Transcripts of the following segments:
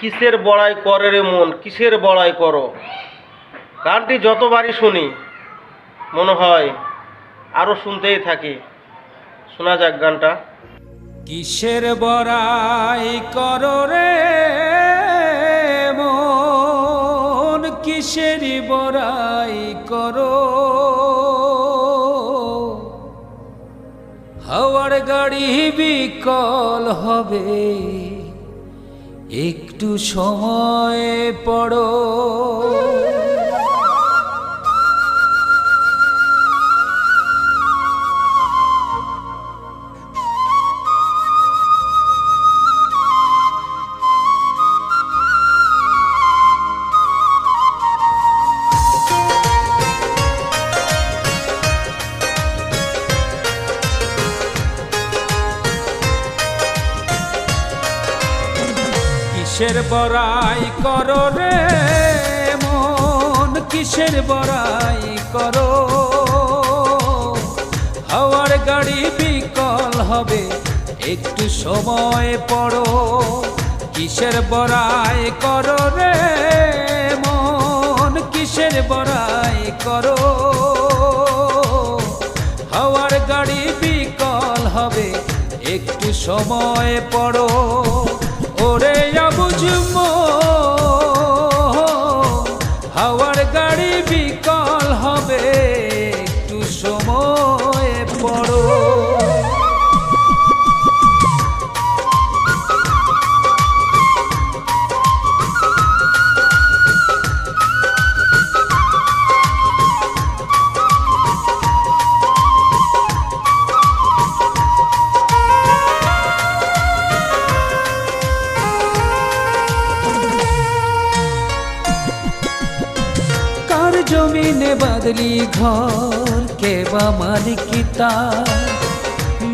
কিসের বড়াই করে রে মন? কিসের বড়াই করো? গানটি যতবারই শুনি, মনে হয় আরও শুনতেই থাকি। শোনা যাক গানটা। কিসের বড়াই করো রে মন? কিসের বড়াই করো? হাওয়ার গাড়ি বিকল হবে। একটু সময় পড়ো। কিসের বড়াই করো রে মন? কিসের বড়াই করো? হাওয়ার গাড়ি বিকল হবে, একটু সময় পড়ো। কিসের বড়াই করো রে মন? কিসের বড়াই করো? হাওয়ার গাড়ি বিকল হবে, একটু সময় পড়ো। জমিনে বাদলি ঘর, কে বা মালিকিতা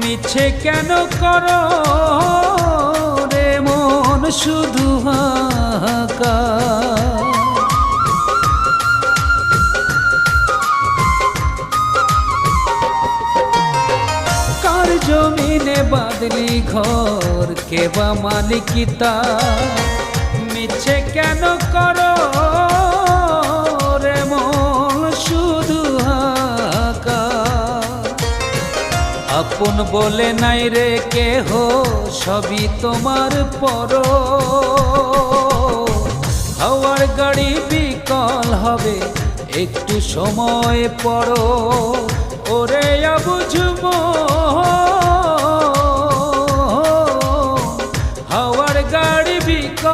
মিছে কেন করো রে মন শুধু হাহাকার? কার জমিনে বাদলি ঘর, কে মালিকিতা মিছে কেন করো আপন বলে নাই রে কেহ, সবই তোমার পর হাওয়ার গাড়ি বিকল হবে, একটু সময় পর ওরে বুঝব